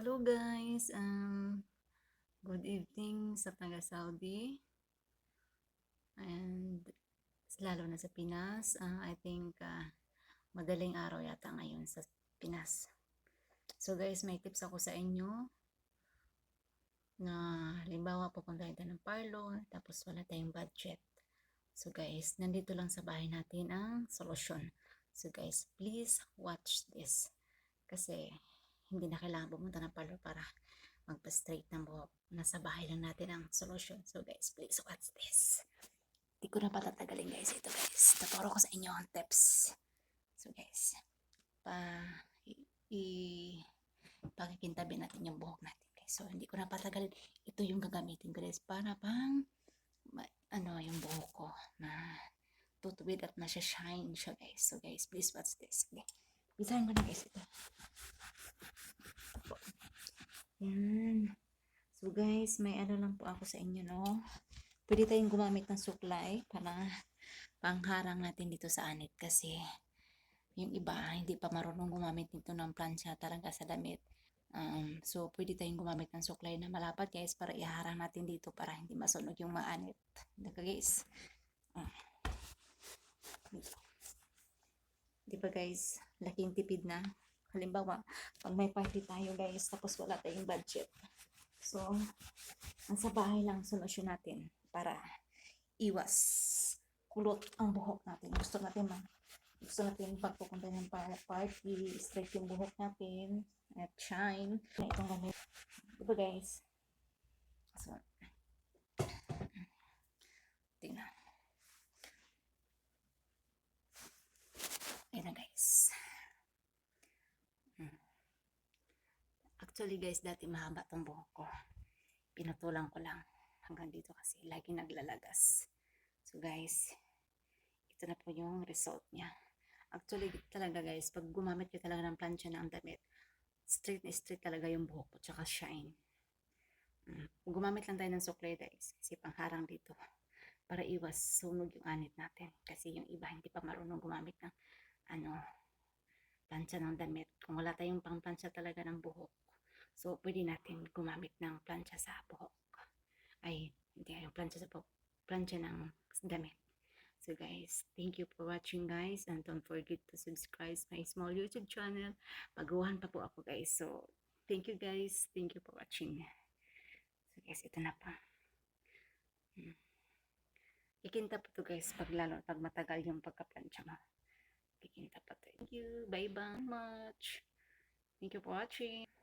Hello guys, um, good evening sa taga Saudi and lalo na sa Pinas. Ah, I think ah, madaling araw yata ngayon sa Pinas. So guys, may tips ako sa inyo na halimbawa pupunta tayo ng parlor tapos wala tayong budget. So guys, nandito lang sa bahay natin ang solusyon. So guys, please watch this. Kasi hindi na kailangan pumunta ng parlor para magpa-straight ng buhok. Nasa bahay lang natin ang solution. So guys, please watch this. Hindi ko na patatagalin guys ito guys. Tuturo ko sa inyo ang tips. So guys, pa i, i pakikintabi natin yung buhok natin guys. So hindi ko na patagalin. Ito yung gagamitin ko guys para pang ma- ano yung buhok ko na tutuwid at masya-shine siya guys. So guys, please watch this. Okay. Bisahin ko na guys ito. Yan. So guys, may ano lang po ako sa inyo, no? Pwede tayong gumamit ng suklay para pangharang natin dito sa anit kasi yung iba hindi pa marunong gumamit nito ng plancha talaga sa damit. Um, so, pwede tayong gumamit ng suklay na malapad guys para iharang natin dito para hindi masunog yung maanit. Dito guys. Ah. Dito. Di ba guys, laking tipid na. Halimbawa, pag may party tayo guys, tapos wala tayong budget. So, ang sa bahay lang solusyon natin para iwas kulot ang buhok natin. Gusto natin man, gusto natin pagpupunta ng pa- party, straight yung buhok natin, at shine. Itong gamit. Diba guys? So, tingnan. Ayan na guys. Actually guys, dati mahaba tong buhok ko. Pinutulan ko lang hanggang dito kasi lagi naglalagas. So guys, ito na po yung result niya. Actually talaga guys, pag gumamit ka talaga ng plancha ng damit, straight na straight talaga yung buhok ko, tsaka shine. Mm. Gumamit lang tayo ng suklay guys, kasi pangharang dito para iwas sunog yung anit natin. Kasi yung iba hindi pa marunong gumamit ng ano, plancha ng damit. Kung wala tayong pang plancha talaga ng buhok, So, pwede natin gumamit ng plancha sa buhok. Ay, hindi yung plancha sa buhok. Plancha ng damit. So guys, thank you for watching guys. And don't forget to subscribe my small YouTube channel. Baguhan pa po ako guys. So, thank you guys. Thank you for watching. So guys, ito na pa. Hmm. Kikinta pa to guys pag lalo, pag matagal yung pagka-plancha mo. Kikinta pa to. Thank you. Bye bye much. Thank you for watching.